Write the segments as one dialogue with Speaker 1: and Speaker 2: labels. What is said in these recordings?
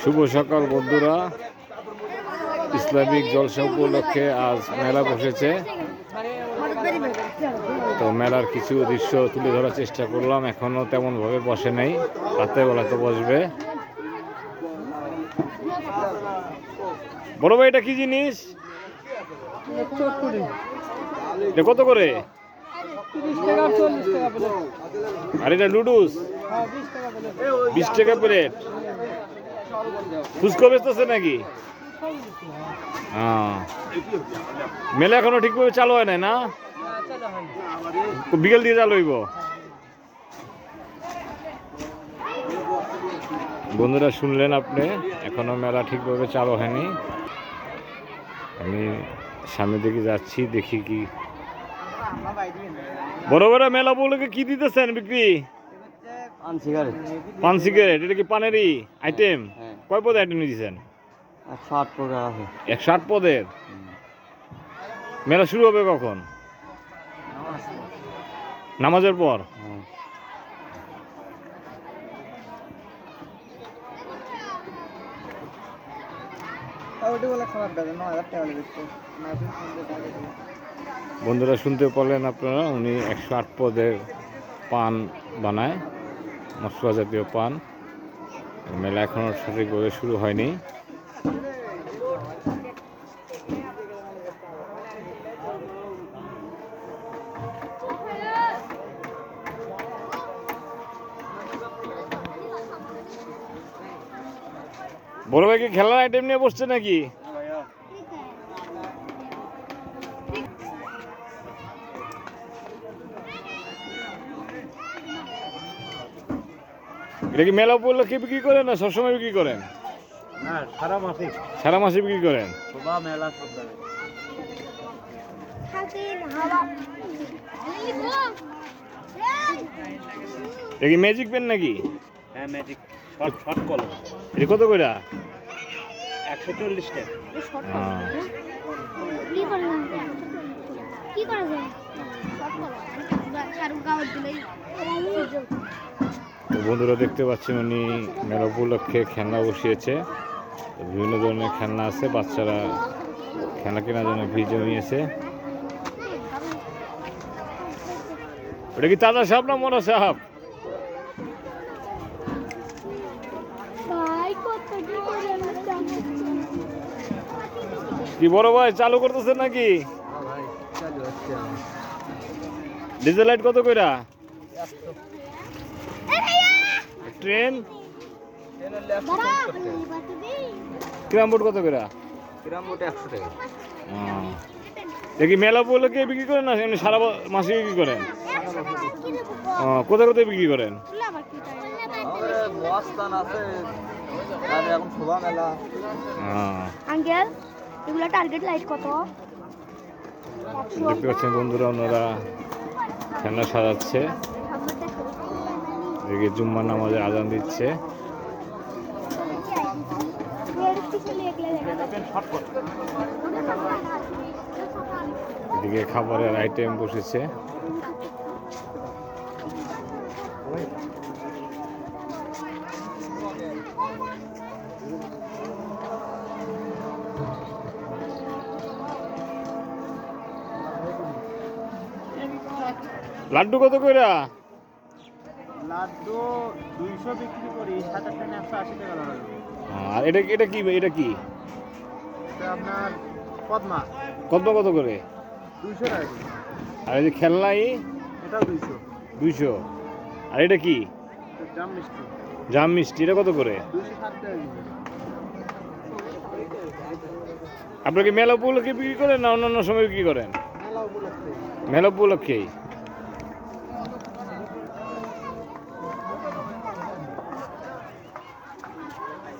Speaker 1: শুভ সকাল বন্ধুরা। ইসলামিক জলসা উপলক্ষে আজ মেলা বসেছে। তো মেলার কিছু দৃশ্য তুলে ধরার চেষ্টা করলাম। এখনও তেমন ভাবে বসে নাই। রাতের বেলা তো বসবে। বড় ভাই এটা কি জিনিস? কত করে? আর এটা লুডুস? বিশ টাকা প্লেট ফুচকা বেচতেছে নাকি? হ্যাঁ। মেলা এখনও ঠিকভাবে চালু হয় নাই না? বিকেল দিয়ে চালু হইব। বন্ধুরা, শুনলেন আপনি? এখনও মেলা ঠিকভাবে চালু হয়নি। আমি সামনের দিকে যাচ্ছি, দেখি কি। বড় বড় মেলা বলে কি দিতেছেন বিক্রি?
Speaker 2: পান সিগারেট।
Speaker 1: পান সিগারেট এটা কি পানেরই আইটেম
Speaker 2: হ্যাঁ
Speaker 1: কয় পদের আইটেম দিয়েছেন
Speaker 2: একশো আট প্রকার আছে।
Speaker 1: একশো আট পদের? মেলা শুরু হবে কখন? নামাজের পর?
Speaker 2: হ্যাঁ
Speaker 1: বন্ধুরা শুনতে পারলেন আপনারা উনি একশো আট পদের পান বানায়। মশলা জাতীয় পান মেলা এখনও সঠিকভাবে শুরু হয়নি। বড় ভাই কি খেলার আইটেম নিয়ে বসছে নাকি? এটা কি মেলা উপলক্ষে বিক্রি করেন না সবসময় বিক্রি করেন?
Speaker 2: না সারা মাসে।
Speaker 1: সারা মাসে বিক্রি করেন?
Speaker 2: শোভা মেলা সব
Speaker 1: এটা কি ম্যাজিক পেন নাকি?
Speaker 2: হ্যাঁ ম্যাজিক শর্ট শর্ট কলম
Speaker 1: এটা কত করে?
Speaker 2: একশো চল্লিশ টাকা।
Speaker 3: কি করে কি করে যায়?
Speaker 1: বন্ধুরা দেখতে পাচ্ছেন উনি মেলা উপলক্ষে খেলনা বসিয়েছে। বিভিন্ন ধরনের খেলনা আছে বাচ্চারা খেলনা কেনার জন্য ভিড় জমিয়েছে। ওটা কি তাজা সাপ না
Speaker 3: ভাই কত কি
Speaker 1: বড় ভাই চালু করতেছেন নাকি?
Speaker 4: ভাই
Speaker 1: ডিজেল লাইট কত কইরা? ট্রেন কিরাম বোর্ড কত কইরা
Speaker 4: গ্রাম ওটা একশো টাকা।
Speaker 1: দেখি মেলা উপলক্ষে বিক্রি করেন না এমনি সারা ব- মাসে বিক্রি করেন? কোথায় কোথায় বিক্রি করেন?
Speaker 3: আঙ্কেল এগুলো টার্গেট লাইট কত?
Speaker 1: দেখতে পাচ্ছেন বন্ধুরা ওনারা খেলনা সাজাচ্ছে। এদিকে জুম্মা নামাজে আজান দিচ্ছে। এদিকে খাবারের আইটেম বসেছে। লাড্ডু কত কইরা?
Speaker 2: লাড্ডু দুইশো বিক্রি করি একশো আশি টাকা লাগবে
Speaker 1: আর এটা এটা কি এটা কি?
Speaker 2: এটা আপনার পদ্মা।
Speaker 1: কত কত করে?
Speaker 2: দুইশো টাকা।
Speaker 1: আর এই যে খেলনাই
Speaker 2: এটাও দুইশো।
Speaker 1: দুইশো। আর এটা কি?
Speaker 2: জাম মিষ্টি।
Speaker 1: জাম মিষ্টি এটা কত করে?
Speaker 2: দুইশো ষাট টাকা কেজি।
Speaker 1: আপনাকে মেলা উপলক্ষে বিক্রি করেন না অন্যান্য সময় বিক্রি করেন?
Speaker 2: মেলা উপলক্ষে।
Speaker 1: মেলা উপলক্ষেই?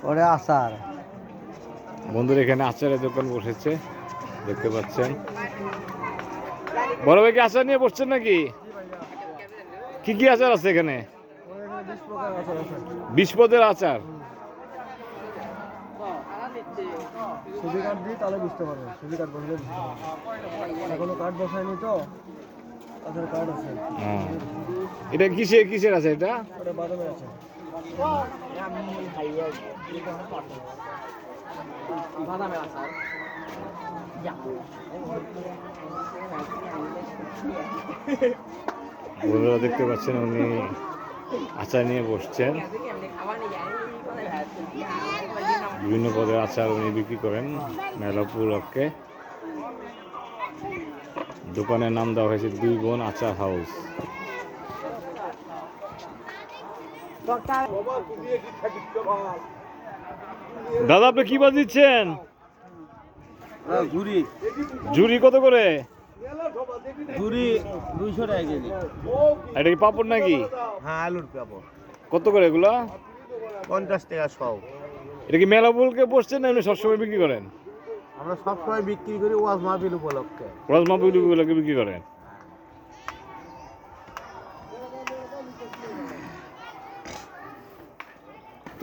Speaker 4: ওরে আসার
Speaker 1: বন্ধুরা এখানে আচারের দোকান বসেছে দেখতে পাচ্ছেন। বড় ভাই কি আচার নিয়ে বসছেন নাকি? কি কি আচার আছে এখানে?
Speaker 4: বিশ আচার।
Speaker 1: পদের আচার
Speaker 4: ছবি কার্ড দিই তাহলে বুঝতে পারবে ছবি কার্ড বসলে বুঝতে পারবে এখনও কার্ড বসায়নি তো তাদের কার্ড আছে।
Speaker 1: এটা কিসে কিসের আছে এটা?
Speaker 4: ওটা বাদামের আছে
Speaker 1: বন্ধুরা দেখতে পাচ্ছেন উনি আচার নিয়ে বসছেন। বিভিন্ন পদের আচার উনি বিক্রি করেন মেলা উপলক্ষে। দোকানের নাম দেওয়া হয়েছে দুই বোন আচার হাউস। দাদা আপনি কি বাজ দিচ্ছেন?
Speaker 2: ঘুরি
Speaker 1: ঝুড়ি। কত করে?
Speaker 2: ঘুরি দুইশো টাকা কেজি।
Speaker 1: এটা কি পাপড় নাকি?
Speaker 2: হ্যাঁ আলুর পাবো
Speaker 1: কত করে এগুলা?
Speaker 2: পঞ্চাশ টাকা সব।
Speaker 1: এটা কি মেলা উপলক্ষে বসছেন না এমনি সবসময় বিক্রি করেন?
Speaker 2: আমরা সবসময় বিক্রি করি ওয়াজ মাহফিল উপলক্ষে।
Speaker 1: রজমা উপলক্ষে বিক্রি করেন।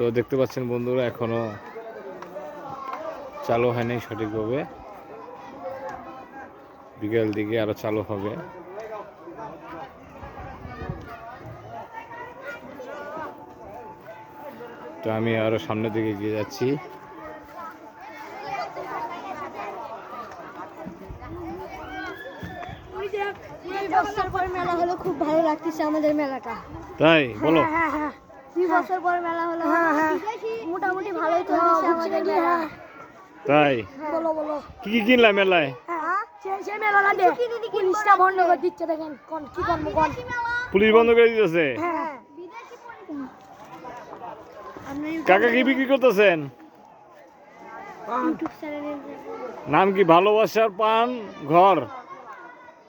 Speaker 1: তো দেখতে পাচ্ছেন বন্ধুরা এখনও চালু হয়নি সঠিকভাবে। বিকেল দিকে আরও চালু হবে। তো আমি আরও সামনের দিকে এগিয়ে যাচ্ছি।
Speaker 3: বছর পর মেলা হলো খুব ভালো লাগতেছে আমাদের মেলাটা।
Speaker 1: তাই? বলো।
Speaker 3: হ্যাঁ হ্যাঁ দুই বছর পর মেলা হলো। মোটামুটি ভালোই আমাদের
Speaker 1: তাই?
Speaker 3: বলো বলো।
Speaker 1: কি কি কিনলাম মেলায়?
Speaker 3: হ্যাঁ সে মেলাটা দে। পুলিশটা বন্ধ করে দিচ্ছে দেখেন কোন কি করব কোন
Speaker 1: পুলিশ বন্ধ করে দিতেছে?
Speaker 3: হ্যাঁ।
Speaker 1: কাকা কি বিক্রি করতেছেন? নাম কি ভালোবাসার পান ঘর?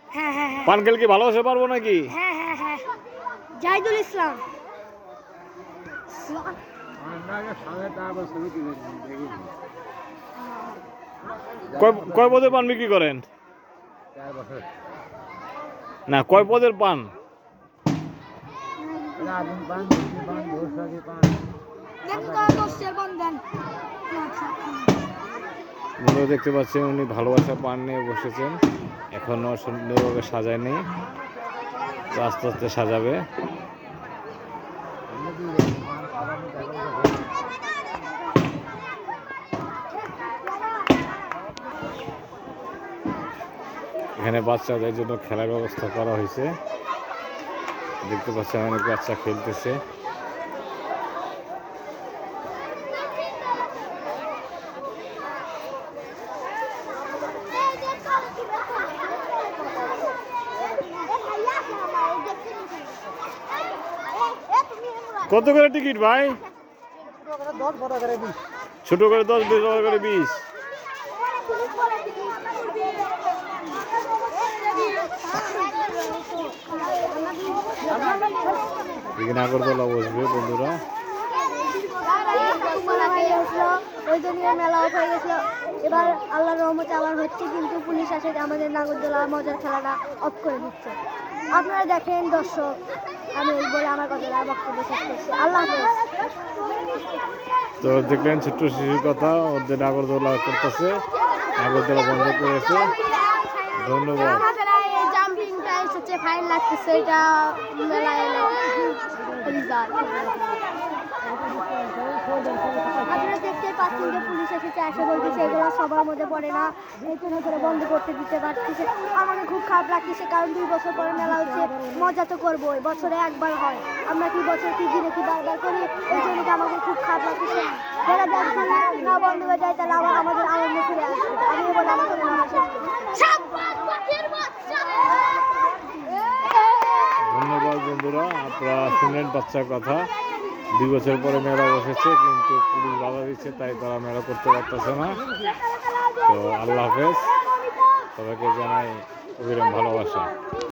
Speaker 3: হ্যাঁ হ্যাঁ হ্যাঁ।
Speaker 1: পান খেলে কি ভালোবাসা পারব নাকি?
Speaker 3: হ্যাঁ হ্যাঁ হ্যাঁ। জাহিদুল ইসলাম।
Speaker 1: কয় পদের পান বিক্রি করেন? না, কয় পদের পান? দেখতে পাচ্ছেন, উনি ভালোবাসা পান নিয়ে বসেছেন। এখনও সুন্দরভাবে সাজায়নি। আস্তে আস্তে সাজাবে। এখানে বাচ্চাদের জন্য খেলার ব্যবস্থা করা হয়েছে। দেখতে পাচ্ছেন অনেক বাচ্চা খেলতেছে। কত করে টিকিট ভাই? ছোট করে দশ, বড় করে বিশ। এখানে আগরতলা বসবে বন্ধুরা।
Speaker 3: ওই মেলা অফ হয়ে গেছিল এবার আল্লাহর রহমতে আবার হচ্ছে কিন্তু পুলিশ আসে আমাদের নাগরদোলা মজার খেলাটা অফ করে দিচ্ছে। আপনারা দেখেন দর্শক আমি এই বলে আমার কথা বক্তব্য শেষ করছি। আল্লাহ
Speaker 1: তো দেখলেন ছোট্ট শিশুর কথা ওদের আগরতলা করতেছে আগরতলা বন্ধ করেছে। ধন্যবাদ
Speaker 3: আমাদের এই জাম্পিংটা এসেছে ফাইন লাগতেছে, এটা মেলা এলো আপনারা দেখতে পাচ্ছেন যে পুলিশ এগুলো সবার মধ্যে পড়ে না। এই করে বন্ধ করতে দিতে পারতেছে। আমাকে খুব খারাপ লাগতেছে, কারণ দুই বছর পরে মেলা হচ্ছে, মজা তো করব বছরে একবার হয়। আমরা কি বছর কি দিনে কি বারবার করি, এই জন্য আমাকে খুব খারাপ লাগতেছে। যারা যাচ্ছে না বন্ধ হয়ে যায়, তাহলে আবার আমাদের আনন্দ ফিরে আসবে। আমি বলে শেষ করি।
Speaker 1: ধন্যবাদ বন্ধুরা শুনলেন বাচ্চার কথা। দুই বছর পরে মেলা বসেছে, কিন্তু পুলিশ বাধা দিচ্ছে, তাই তারা মেলা করতে পারতেছে না। তো আল্লাহ হাফেজ, সবাইকে জানাই অভিরাম ভালোবাসা।